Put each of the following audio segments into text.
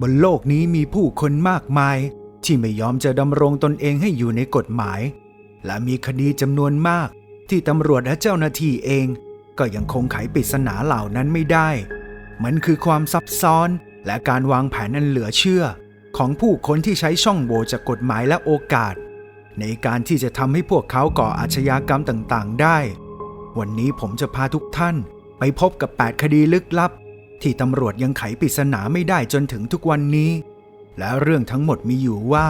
บนโลกนี้มีผู้คนมากมาย ที่ไม่ยอมจะดำรงตนเองให้อยู่ในกฎหมาย และมีคดีจำนวนมาก ที่ตำรวจและเจ้าหน้าที่เอง ก็ยังคงไขปริศนาเหล่านั้นไม่ได้ มันคือความซับซ้อนและการวางแผนอันเหลือเชื่อ ของผู้คนที่ใช้ช่องโหว่จากกฎหมายและโอกาส ในการที่จะทำให้พวกเขาก่ออาชญากรรมต่างๆ ได้ วันนี้ผมจะพาทุกท่าน ไปพบกับ 8 คดีลึกลับ ที่ตำรวจยังไขปริศนาไม่ได้จนถึงทุกวันนี้ และเรื่องทั้งหมดมีอยู่ว่า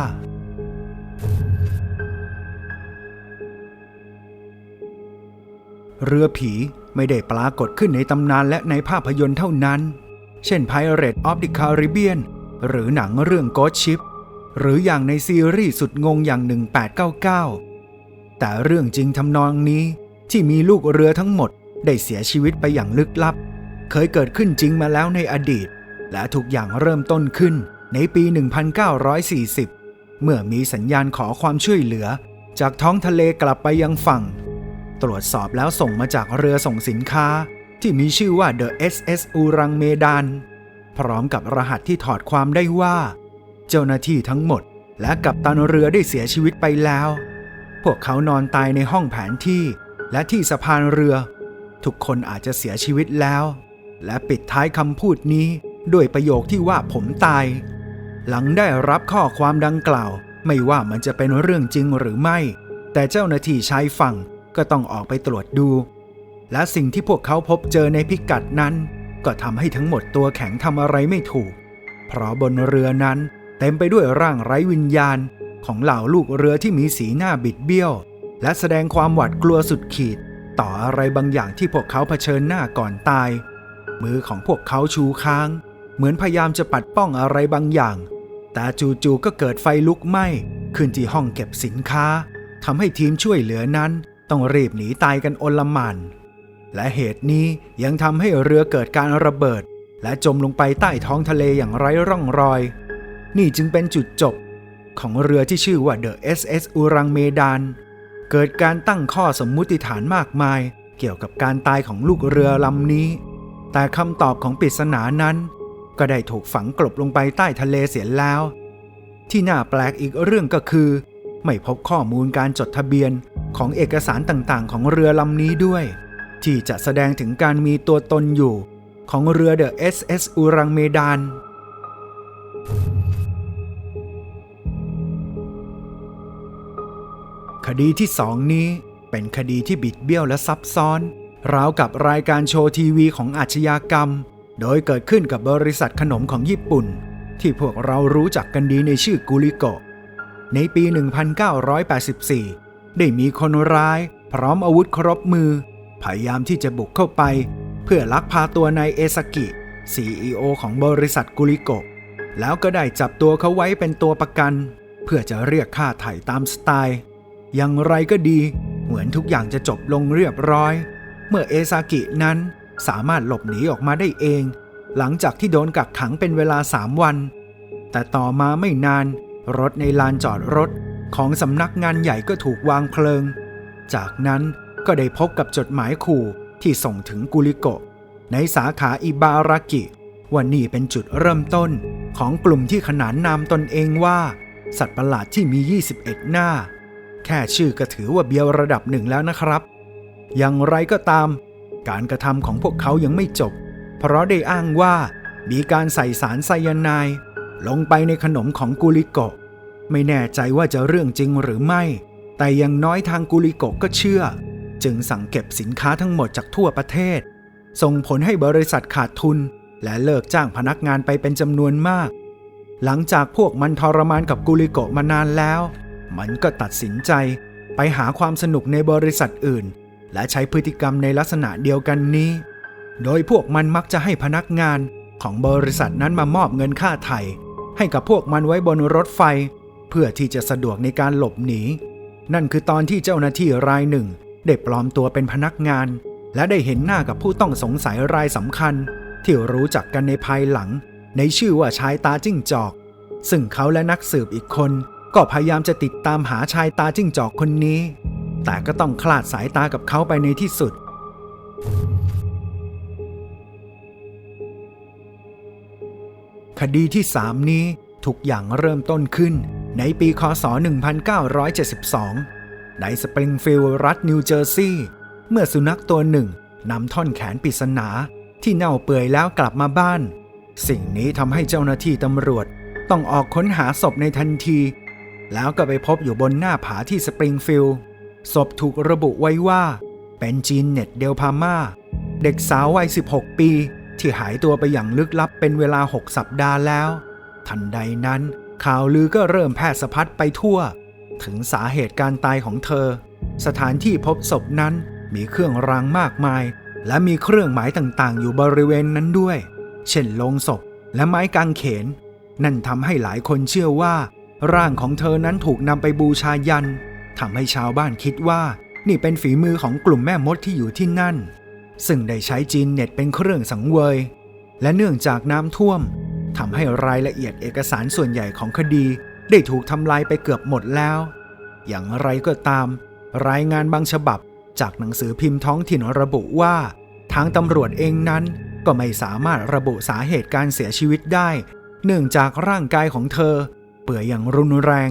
เรือผีไม่ได้ปรากฏขึ้นในตำนานและในภาพยนตร์เท่านั้น เช่น Pirate of the Caribbean หรือหนังเรื่อง Ghost Ship หรืออย่างในซีรีส์สุดงงอย่าง 1899 แต่เรื่องจริงทำนองนี้ที่มีลูกเรือทั้งหมดได้เสียชีวิตไปอย่างลึกลับ เคยเกิดขึ้นจริงมาแล้วในอดีต และทุกอย่างเริ่มต้นขึ้นในปี 1940 เมื่อมีสัญญาณขอความช่วยเหลือ จากท้องทะเลกลับไปยังฝั่ง ตรวจสอบแล้วส่งมาจากเรือส่งสินค้า ที่มีชื่อว่า The SS อูรังเมดานพร้อมกับรหัสที่ถอดความได้ว่า เจ้าหน้าที่ทั้งหมด และกัปตันเรือได้เสียชีวิตไปแล้ว พวกเขานอนตายในห้องแผนที่ และที่สะพานเรือ ทุกคนอาจจะเสียชีวิตแล้ว และปิดท้ายคำพูดนี้ด้วยประโยคที่ว่าผมตาย หลังได้รับข้อความดังกล่าว ไม่ว่ามันจะเป็นเรื่องจริงหรือไม่ แต่เจ้าหน้าที่ชายฝั่งก็ต้องออกไปตรวจดู และสิ่งที่พวกเขาพบเจอในพิกัดนั้น ก็ทำให้ทั้งหมดตัวแข็งทำอะไรไม่ถูก เพราะบนเรือนั้นเต็มไปด้วยร่างไร้วิญญาณ ของเหล่าลูกเรือที่มีสีหน้าบิดเบี้ยว และแสดงความหวาดกลัวสุดขีด ต่ออะไรบางอย่างที่พวกเขาเผชิญหน้าก่อนตาย มือของพวกเขาชูค้าง เหมือนพยายามจะปัดป้องอะไรบางอย่าง แต่จู่ๆก็เกิดไฟลุกไหม้ขึ้นที่ห้องเก็บสินค้าทำให้ทีมช่วยเหลือนั้นต้องรีบหนีตายกันโอลมันและเหตุนี้ยังทำให้เรือเกิดการระเบิด และจมลงไปใต้ท้องทะเลอย่างไร้ร่องรอย นี่จึงเป็นจุดจบ ของเรือที่ชื่อว่า The SS อูรังเมดาน เกิดการตั้งข้อสมมุติฐานมากมาย เกี่ยวกับการตายของลูกเรือลำนี้ แต่คำตอบของปริศนานั้น ก็ได้ถูกฝังกลบลงไปใต้ทะเลเสียแล้ว ที่น่าแปลกอีกเรื่องก็คือ ไม่พบข้อมูลการจดทะเบียนของเอกสารต่างๆ ของเรือลำนี้ด้วย ที่จะแสดงถึงการมีตัวตนอยู่ ของเรือ The SS อูรังเมดานคดีที่สองนี้เป็นคดีที่บิดเบี้ยวและซับซ้อน ราวกับรายการโชว์ทีวีของอาชญากรรม โดยเกิดขึ้นกับบริษัทขนมของญี่ปุ่น ที่พวกเรารู้จักกันดีในชื่อกุลิโกะ ในปี 1984 ได้มีคนร้าย พร้อมอาวุธครบมือ พยายามที่จะบุกเข้าไป เพื่อลักพาตัวนายเอซากิ CEO ของบริษัทกุลิโกะ แล้วก็ได้จับตัวเขาไว้เป็นตัวประกัน เพื่อจะเรียกค่าไถ่ตามสไตล์ อย่างไรก็ดี เหมือนทุกอย่างจะจบลงเรียบร้อย เมื่อเอซากินั้นสามารถหลบหนีออกมาได้เอง หลังจากที่โดนกักขังเป็นเวลาสามวัน แต่ต่อมาไม่นานรถในลานจอดรถของสำนักงานใหญ่ก็ถูกวางเพลิง จากนั้นก็ได้พบกับจดหมายขู่ที่ส่งถึงกุลิโกะ ในสาขาอิบารากิว่านี่เป็นจุดเริ่มต้นของกลุ่มที่ขนานนามตนเองว่า สัตว์ประหลาดที่มี 21 หน้า แค่ชื่อก็ถือว่าเบียวระดับหนึ่งแล้วนะครับ อย่างไรก็ตาม การกระทำของพวกเขายังไม่จบ เพราะได้อ้างว่ามีการใส่สารไซยาไนด์ลงไปในขนมของกุลิโกะ ไม่แน่ใจว่าจะเรื่องจริงหรือไม่ แต่อยังน้อยทางกุลิโกะก็เชื่อ จึงสั่งเก็บสินค้าทั้งหมดจากทั่วประเทศ ส่งผลให้บริษัทขาดทุน และเลิกจ้างพนักงานไปเป็นจำนวนมาก หลังจากพวกมันทรมานกับกุลิโกะมานานแล้ว มันก็ตัดสินใจไปหาความสนุกในบริษัทอื่น และใช้พฤติกรรมในลักษณะเดียวกันนี้ โดยพวกมันมักจะให้พนักงานของบริษัทนั้นมามอบเงินค่าไถ่ให้กับพวกมันไว้บนรถไฟ เพื่อที่จะสะดวกในการหลบหนี นั่นคือตอนที่เจ้าหน้าที่รายหนึ่ง ได้ปลอมตัวเป็นพนักงาน และได้เห็นหน้ากับผู้ต้องสงสัยรายสำคัญ ที่รู้จักกันในภายหลัง ในชื่อว่าชายตาจิ้งจอก ซึ่งเขาและนักสืบอีกคน ก็พยายามจะติดตามหาชายตาจิ้งจอกคนนี้ แต่ก็ต้องคลาดสายตากับเขาไปในที่สุด คดีที่3นี้ทุกอย่างเริ่มต้นขึ้นในปีคศ 1972 ในสปริงฟิลด์รัฐนิวเจอร์ซีย์เมื่อสุนัขตัวหนึ่งนำท่อนแขนปริศนาที่เน่าเปื่อยแล้วกลับมาบ้าน สิ่งนี้ทำให้เจ้าหน้าที่ตำรวจต้องออกค้นหาศพในทันที แล้วก็ไปพบอยู่บนหน้าผาที่สปริงฟิลด์ ศพถูกระบุไว้ว่า เป็นจีนเน็ตเดลพาม่า เด็กสาววัย 16 ปี ที่หายตัวไปอย่างลึกลับเป็นเวลา 6 สัปดาห์แล้ว ทันใดนั้น ข่าวลือก็เริ่มแพร่สะพัดไปทั่ว ถึงสาเหตุการตายของเธอ สถานที่พบศพนั้นมีเครื่องรางมากมาย และมีเครื่องหมายต่างๆ อยู่บริเวณนั้นด้วย เช่นโลงศพและไม้กางเขน นั่นทำให้หลายคนเชื่อว่า ร่างของเธอนั้นถูกนำไปบูชายัน ทำให้ชาวบ้านคิดว่า นี่เป็นฝีมือของกลุ่มแม่มดที่อยู่ที่นั่น ซึ่งได้ใช้จีนเน็ตเป็นเครื่องสังเวย และเนื่องจากน้ำท่วมทำให้รายละเอียดเอกสารส่วนใหญ่ของคดี ได้ถูกทำลายไปเกือบหมดแล้ว อย่างไรก็ตาม รายงานบางฉบับจากหนังสือพิมพ์ท้องถิ่นระบุว่า ทางตำรวจเองนั้นก็ไม่สามารถระบุสาเหตุการเสียชีวิตได้ เนื่องจากร่างกายของเธอ เปื่อยอย่างรุนแรง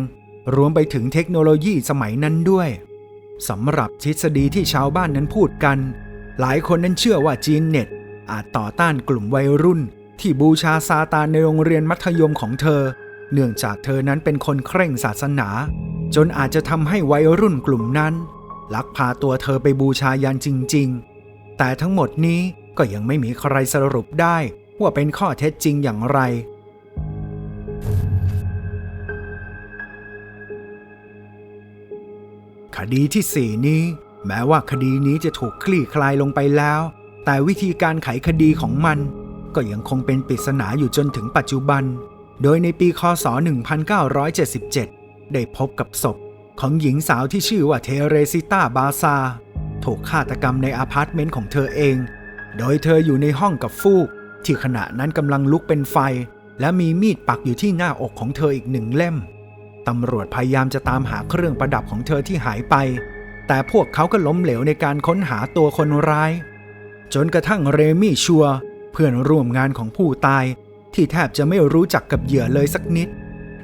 รวมไปถึงเทคโนโลยีสมัยนั้นด้วยสำหรับทฤษฎีที่ชาวบ้านนั้นพูดกัน หลายคนนั้นเชื่อว่าจีนเน็ต อาจต่อต้านกลุ่มวัยรุ่น ที่บูชาซาตานในโรงเรียนมัธยมของเธอ เนื่องจากเธอนั้นเป็นคนเคร่งศาสนา จนอาจจะทำให้วัยรุ่นกลุ่มนั้น ลักพาตัวเธอไปบูชายันจริง ๆ แต่ทั้งหมดนี้ก็ยังไม่มีใครสรุปได้ว่าเป็นข้อเท็จจริงอย่างไร คดีที่ 4 นี้ แม้ว่าคดีนี้จะถูกคลี่คลายลงไปแล้ว แต่วิธีการไขคดีของมัน ก็ยังคงเป็นปริศนาอยู่จนถึงปัจจุบัน โดยในปีคศ 1977 ได้พบกับศพของหญิงสาวที่ชื่อว่าเทเรซิต้าบาซา ถูกฆาตกรรมในอาพาร์ตเมนต์ของเธอเอง โดยเธออยู่ในห้องกับฟูก ที่ขณะนั้นกำลังลุกเป็นไฟ และมีมีดปักอยู่ที่หน้าอกของเธออีกหนึ่งเล่ม ตำรวจพยายามจะตามหาเครื่องประดับของเธอที่หายไป แต่พวกเขาก็ล้มเหลวในการค้นหาตัวคนร้าย จนกระทั่งเรมี่ชัว เพื่อนร่วมงานของผู้ตาย ที่แทบจะไม่รู้จักกับเหยื่อเลยสักนิด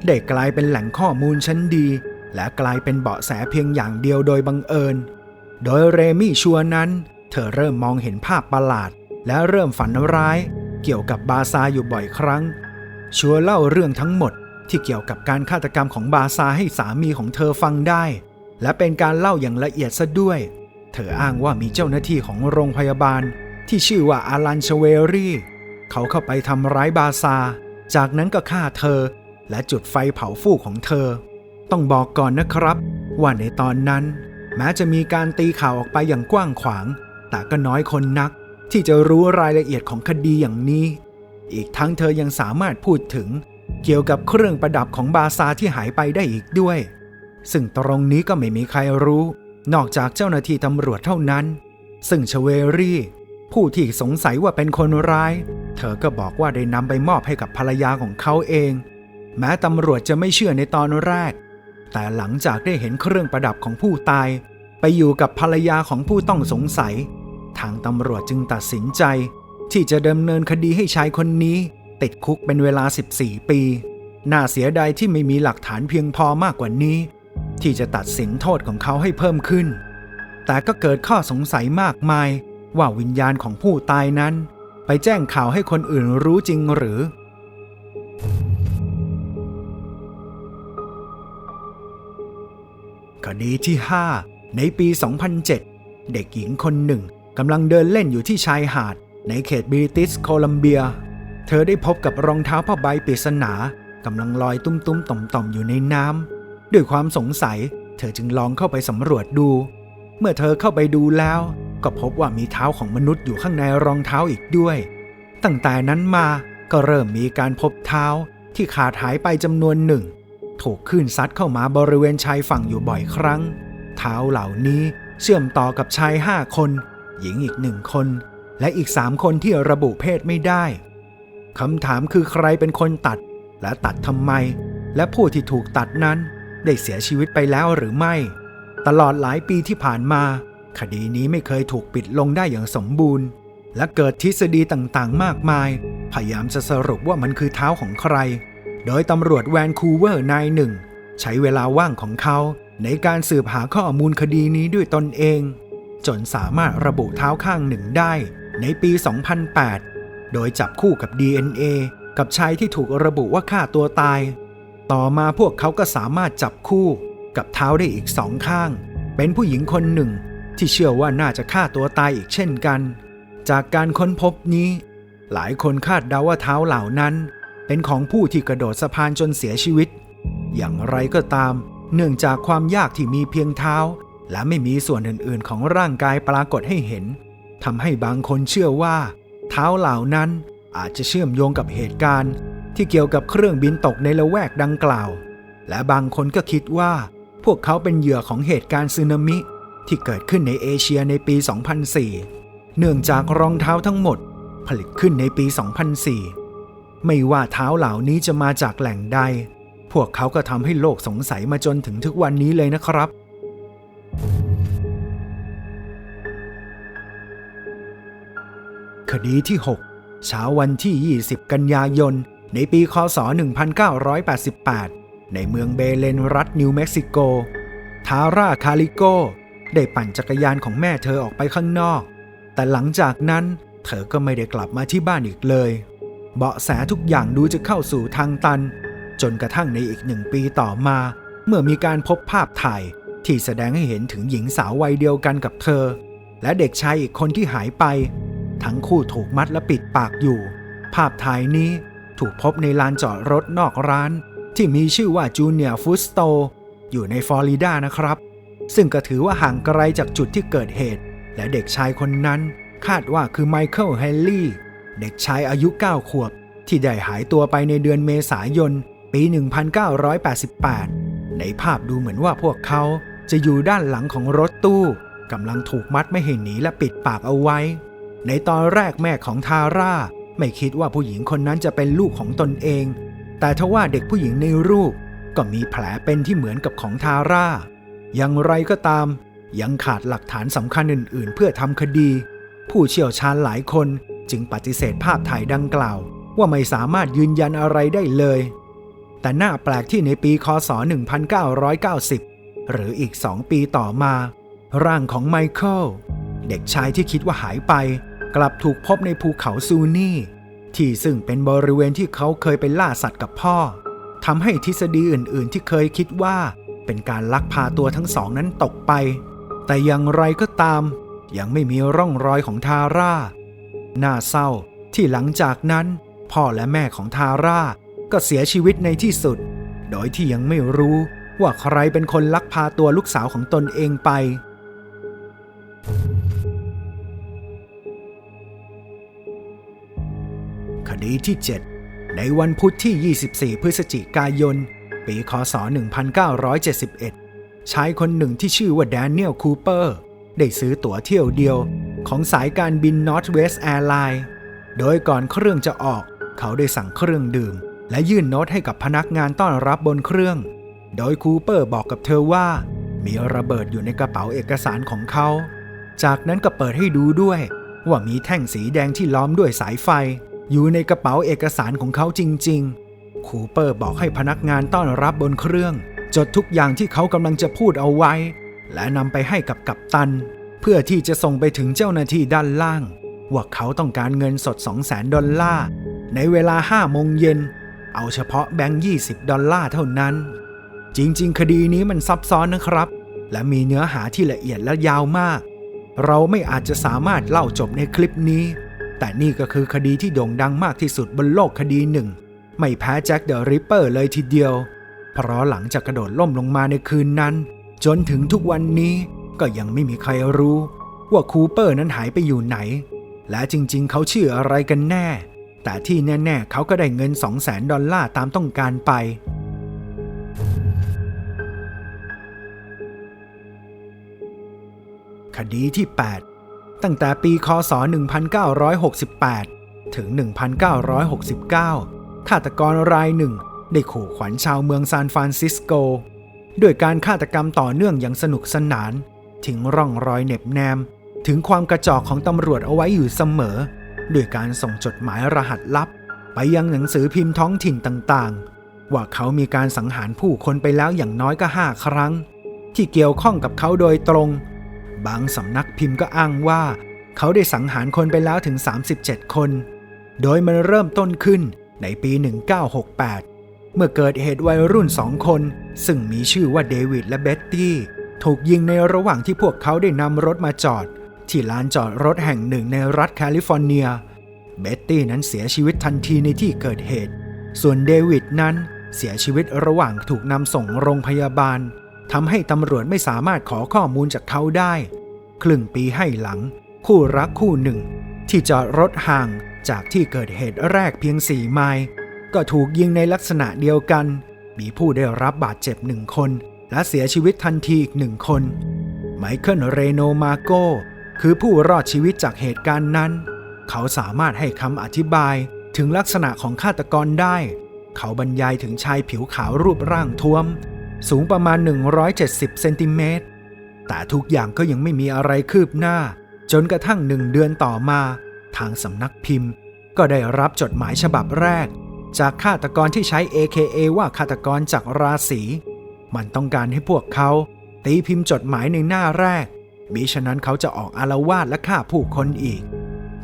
ได้กลายเป็นแหล่งข้อมูลชั้นดี และกลายเป็นเบาะแสเพียงอย่างเดียวโดยบังเอิญ โดยเรมี่ชัวนั้น เธอเริ่มมองเห็นภาพประหลาด และเริ่มฝันร้าย เกี่ยวกับบาซาอยู่บ่อยครั้ง ชัวเล่าเรื่องทั้งหมด ที่เกี่ยวกับการฆาตกรรมของบาซาให้สามีของเธอฟังได้ และเป็นการเล่าอย่างละเอียดซะด้วย เธออ้างว่ามีเจ้าหน้าที่ของโรงพยาบาล ที่ชื่อว่าอารันชเวรี่ เขาเข้าไปทำร้ายบาซา จากนั้นก็ฆ่าเธอ และจุดไฟเผาฟูกของเธอ ต้องบอกก่อนนะครับ ว่าในตอนนั้น แม้จะมีการตีข่าวออกไปอย่างกว้างขวาง แต่ก็น้อยคนนัก ที่จะรู้รายละเอียดของคดีอย่างนี้ อีกทั้งเธอยังสามารถพูดถึง เกี่ยวกับเครื่องประดับของบาซาที่หายไปได้อีกด้วย ซึ่งตรงนี้ก็ไม่มีใครรู้ นอกจากเจ้าหน้าที่ตำรวจเท่านั้น ซึ่งชเวรี่ ผู้ที่สงสัยว่าเป็นคนร้าย เธอก็บอกว่าได้นำไปมอบให้กับภรรยาของเขาเอง แม้ตำรวจจะไม่เชื่อในตอนแรก แต่หลังจากได้เห็นเครื่องประดับของผู้ตาย ไปอยู่กับภรรยาของผู้ต้องสงสัย ทางตำรวจจึงตัดสินใจ ที่จะดำเนินคดีให้ชายคนนี้ ติดคุกเป็นเวลา 14 ปี น่าเสียดายที่ไม่มีหลักฐานเพียงพอมากกว่านี้ ที่จะตัดสินโทษของเขาให้เพิ่มขึ้น แต่ก็เกิดข้อสงสัยมากมาย ว่าวิญญาณของผู้ตายนั้น ไปแจ้งข่าวให้คนอื่นรู้จริงหรือ คดีที่ 5 ในปี 2007 เด็กหญิงคนหนึ่งกำลังเดินเล่นอยู่ที่ชายหาด ในเขตบริติชโคลัมเบีย เธอได้พบกับรองเท้าผ้าใบปริศนากำลังลอยตุ้มๆต่อมๆอยู่ในน้ำด้วยความสงสัย เธอจึงลองเข้าไปสำรวจดู เมื่อเธอเข้าไปดูแล้ว ก็พบว่ามีเท้าของมนุษย์อยู่ข้างในรองเท้าอีกด้วย ตั้งแต่นั้นมาก็เริ่มมีการพบเท้าที่ขาดหายไปจำนวนหนึ่ง ถูกคลื่นซัดเข้ามาบริเวณชายฝั่งอยู่บ่อยครั้ง เท้าเหล่านี้เชื่อมต่อกับชายห้าคน หญิงอีกหนึ่งคน และอีกสามคนที่ระบุเพศไม่ได้ คำถามคือใครเป็นคนตัด และตัดทำไม และผู้ที่ถูกตัดนั้น ได้เสียชีวิตไปแล้วหรือไม่ ตลอดหลายปีที่ผ่านมา คดีนี้ไม่เคยถูกปิดลงได้อย่างสมบูรณ์ และเกิดทฤษฎีต่างๆ มากมาย พยายามจะสรุปว่ามันคือเท้าของใคร โดยตำรวจแวนคูเวอร์นายหนึ่ง ใช้เวลาว่างของเขา ในการสืบหาข้อมูลคดีนี้ด้วยตนเอง จนสามารถระบุเท้าข้างหนึ่งได้ ในปี 2008 โดยจับคู่กับ DNA กับชายที่ถูกระบุว่าฆ่าตัวตาย ต่อมาพวกเขาก็สามารถจับคู่กับเท้าได้อีกสองข้าง เป็นผู้หญิงคนหนึ่ง ที่เชื่อว่าน่าจะฆ่าตัวตายอีกเช่นกัน จากการค้นพบนี้ หลายคนคาดเดาว่าเท้าเหล่านั้น เป็นของผู้ที่กระโดดสะพานจนเสียชีวิต อย่างไรก็ตาม เนื่องจากความยากที่มีเพียงเท้า และไม่มีส่วนอื่นๆ ของร่างกายปรากฏให้เห็นทำให้บางคนเชื่อว่า ท้าเหล่านั้นอาจจะเชื่อมโยงกับเหตุการณ์ ที่เกี่ยวกับเครื่องบินตกในละแวกดังกล่าว และบางคนก็คิดว่า พวกเขาเป็นเหยื่อของเหตุการณ์สึนามิ ที่เกิดขึ้นในเอเชียในปี 2004 เนื่องจากรองเท้าทั้งหมด ผลิตขึ้นในปี 2004 ไม่ว่าเท้าเหล่านี้จะมาจากแหล่งใด พวกเขาก็ทำให้โลกสงสัยมาจนถึงทุกวันนี้เลยนะครับ คดีที่ 6 เช้าวันที่ 20 กันยายน ในปี คศ 1988 ในเมืองเบเลนรัฐนิวเม็กซิโก ทาร่าคาลิโก ได้ปั่นจักรยานของแม่เธอออกไปข้างนอก แต่หลังจากนั้นเธอก็ไม่ได้กลับมาที่บ้านอีกเลย เบาะแสทุกอย่างดูจะเข้าสู่ทางตัน จนกระทั่งในอีกหนึ่งปีต่อมา เมื่อมีการพบภาพถ่ายที่แสดงให้เห็นถึงหญิงสาววัยเดียวกันกับเธอ และเด็กชายอีกคนที่หายไป ทั้งคู่ถูกมัดและปิดปากอยู่ ภาพถ่ายนี้ถูกพบในลานจอดรถนอกร้าน ที่มีชื่อว่าจูเนียร์ฟูสโตอยู่ในฟลอริดานะครับ ซึ่งก็ถือว่าห่างไกลจากจุดที่เกิดเหตุ และเด็กชายคนนั้นคาดว่าคือไมเคิลเฮนลี่ เด็กชายอายุ 9 ขวบ ที่ได้หายตัวไปในเดือนเมษายน ปี 1988 ในภาพดูเหมือนว่าพวกเขาจะอยู่ด้านหลังของรถตู้กำลังถูกมัดไม่ให้หนีและปิดปากเอาไว้ ในตอนแรกแม่ของทาร่า ไม่คิดว่าผู้หญิงคนนั้นจะเป็นลูกของตนเอง แต่ทว่าเด็กผู้หญิงในรูป ก็มีแผลเป็นที่เหมือนกับของทาร่า อย่างไรก็ตาม ยังขาดหลักฐานสำคัญอื่น ๆ เพื่อทำคดี ผู้เชี่ยวชาญหลายคนจึงปฏิเสธภาพถ่ายดังกล่าว ว่าไม่สามารถยืนยันอะไรได้เลย แต่น่าแปลกที่ในปีคศ 1990 หรืออีกสองปีต่อมา ร่างของไมเคิล เด็กชายที่คิดว่าหายไป กลับถูกพบในภูเขาซูนี่ ที่ซึ่งเป็นบริเวณที่เขาเคยไปล่าสัตว์กับพ่อทำให้ทฤษฎีอื่น ๆ ที่เคยคิดว่า เป็นการลักพาตัวทั้งสองนั้นตกไป แต่อย่างไรก็ตาม ยังไม่มีร่องรอยของทาร่าน่าเศร้าที่หลังจากนั้น พ่อและแม่ของทาร่าก็เสียชีวิตในที่สุด โดยที่ยังไม่รู้ว่าใครเป็นคนลักพาตัวลูกสาวของตนเองไป ดีที่ 7 ในวันพุธที่ 24 พฤศจิกายน ปีคศ 1971 ชายคนหนึ่งที่ชื่อว่าแดเนียลคูเปอร์ ได้ซื้อตั๋วเที่ยวเดียวของสายการบิน Northwest Airlines โดยก่อนเครื่องจะออก เขาได้สั่งเครื่องดื่ม และยื่นโน้ตให้กับพนักงานต้อนรับบนเครื่อง โดยคูเปอร์บอกกับเธอว่า มีระเบิดอยู่ในกระเป๋าเอกสารของเขา จากนั้นก็เปิดให้ดูด้วย ว่ามีแท่งสีแดงที่ล้อมด้วยสายไฟ อยู่ในกระเป๋าเอกสารของเขาจริง ๆ คูเปอร์บอกให้พนักงานต้อนรับบนเครื่อง จดทุกอย่างที่เขากำลังจะพูดเอาไว้ และนำไปให้กับกัปตัน เพื่อที่จะส่งไปถึงเจ้าหน้าที่ด้านล่าง ว่าเขาต้องการเงินสด 200,000 ดอลลาร์ ในเวลา5โมงเย็น เอาเฉพาะแบงค์ 20 ดอลลาร์เท่านั้น จริง ๆ คดีนี้มันซับซ้อนนะครับ และมีเนื้อหาที่ละเอียดและยาวมาก เราไม่อาจจะสามารถเล่าจบในคลิปนี้ แต่นี่ก็คือคดีที่โด่งดังมากที่สุดบนโลกคดีหนึ่ง ไม่แพ้แจ็คเดอะริปเปอร์เลยทีเดียว เพราะหลังจากกระโดดล่มลงมาในคืนนั้น จนถึงทุกวันนี้ก็ยังไม่มีใครรู้ ว่าคูเปอร์นั้นหายไปอยู่ไหน และจริงๆ เขาชื่ออะไรกันแน่ แต่ที่แน่ๆ เขาก็ได้เงิน 200,000ดอลลาร์ตามต้องการไปคดีที่ 8 ตั้งแต่ปีคศ 1968 ถึง 1969 ฆาตกรรายหนึ่งได้ขู่ขวัญชาวเมืองซานฟรานซิสโก ด้วยการฆาตกรรมต่อเนื่องอย่างสนุกสนาน ทิ้งร่องรอยเหน็บแนม ถึงความกระจอกของตำรวจเอาไว้อยู่เสมอ ด้วยการส่งจดหมายรหัสลับ ไปยังหนังสือพิมพ์ท้องถิ่นต่างๆ ว่าเขามีการสังหารผู้คนไปแล้วอย่างน้อยก็ห้าครั้ง ที่เกี่ยวข้องกับเขาโดยตรง บางสำนักพิมพ์ก็อ้างว่า เขาได้สังหารคนไปแล้วถึง 37 คน โดยมันเริ่มต้นขึ้นในปี 1968 เมื่อเกิดเหตุวัยรุ่นสองคน ซึ่งมีชื่อว่าเดวิดและเบ็ตตี้ ถูกยิงในระหว่างที่พวกเขาได้นำรถมาจอด ที่ลานจอดรถแห่งหนึ่งในรัฐแคลิฟอร์เนีย เบ็ตตี้นั้นเสียชีวิตทันทีในที่เกิดเหตุ ส่วนเดวิดนั้นเสียชีวิตระหว่างถูกนำส่งโรงพยาบาล ทำให้ตำรวจไม่สามารถขอข้อมูลจากเขาได้ ครึ่งปีให้หลัง คู่รักคู่หนึ่ง ที่จอดรถห่างจากที่เกิดเหตุแรกเพียงสี่ไมล์ก็ถูกยิงในลักษณะเดียวกัน มีผู้ได้รับบาดเจ็บหนึ่งคน และเสียชีวิตทันทีอีกหนึ่งคน ไมเคิลเรโนมาโกคือผู้รอดชีวิตจากเหตุการณ์นั้น เขาสามารถให้คำอธิบายถึงลักษณะของฆาตกรได้ เขาบรรยายถึงชายผิวขาวรูปร่างท้วม สูงประมาณ 170 เซนติเมตร แต่ทุกอย่างก็ยังไม่มีอะไรคืบหน้า จนกระทั่งหนึ่งเดือนต่อมา ทางสำนักพิมพ์ ก็ได้รับจดหมายฉบับแรก จากฆาตกรที่ใช้ AKA ว่าฆาตกรจากราศีมันต้องการให้พวกเขา ตีพิมพ์จดหมายในหน้าแรกมิฉะนั้นเขาจะออกอารวาสและฆ่าผู้คนอีก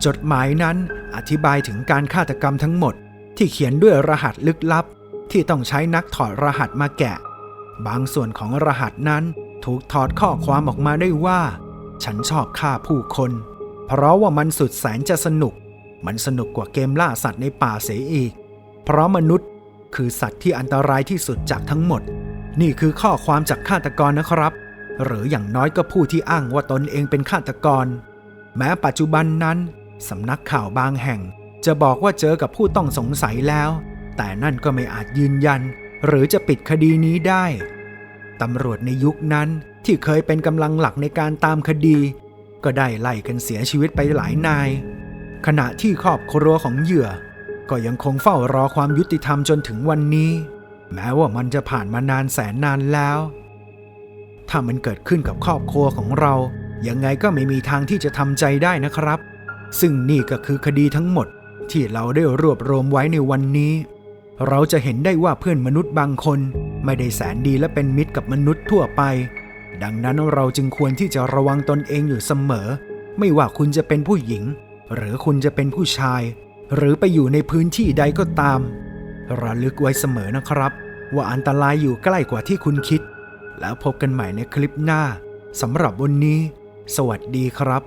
จดหมายนั้นอธิบายถึงการฆาตกรรมทั้งหมด ที่เขียนด้วยรหัสลึกลับ ที่ต้องใช้นักถอดรหัสมาแกะ บางส่วนของรหัสนั้นถูกถอดข้อความออกมาได้ว่า ฉันชอบฆ่าผู้คน เพราะว่ามันสุดแสนจะสนุก มันสนุกกว่าเกมล่าสัตว์ในป่าเสียอีก เพราะมนุษย์คือสัตว์ที่อันตรายที่สุดจากทั้งหมด นี่คือข้อความจากฆาตกรนะครับ หรืออย่างน้อยก็ผู้ที่อ้างว่าตนเองเป็นฆาตกร แม้ปัจจุบันนั้นสำนักข่าวบางแห่ง จะบอกว่าเจอกับผู้ต้องสงสัยแล้ว แต่นั่นก็ไม่อาจยืนยัน หรือจะปิดคดีนี้ได้ ตำรวจในยุคนั้นที่เคยเป็นกำลังหลักในการตามคดี ก็ได้ไล่กันเสียชีวิตไปหลายนาย ขณะที่ครอบครัวของเหยื่อ ก็ยังคงเฝ้ารอความยุติธรรมจนถึงวันนี้ แม้ว่ามันจะผ่านมานานแสนนานแล้ว ถ้ามันเกิดขึ้นกับครอบครัวของเรา ยังไงก็ไม่มีทางที่จะทำใจได้นะครับ ซึ่งนี่ก็คือคดีทั้งหมดที่เราได้รวบรวมไว้ในวันนี้ เราจะเห็นได้ว่าเพื่อนมนุษย์บางคนไม่ได้แสนดีและเป็นมิตรกับมนุษย์ทั่วไป ดังนั้นเราจึงควรที่จะระวังตนเองอยู่เสมอ ไม่ว่าคุณจะเป็นผู้หญิง หรือคุณจะเป็นผู้ชาย หรือไปอยู่ในพื้นที่ใดก็ตาม ระลึกไว้เสมอนะครับ ว่าอันตรายอยู่ใกล้กว่าที่คุณคิด แล้วพบกันใหม่ในคลิปหน้าสำหรับวันนี้ สวัสดีครับ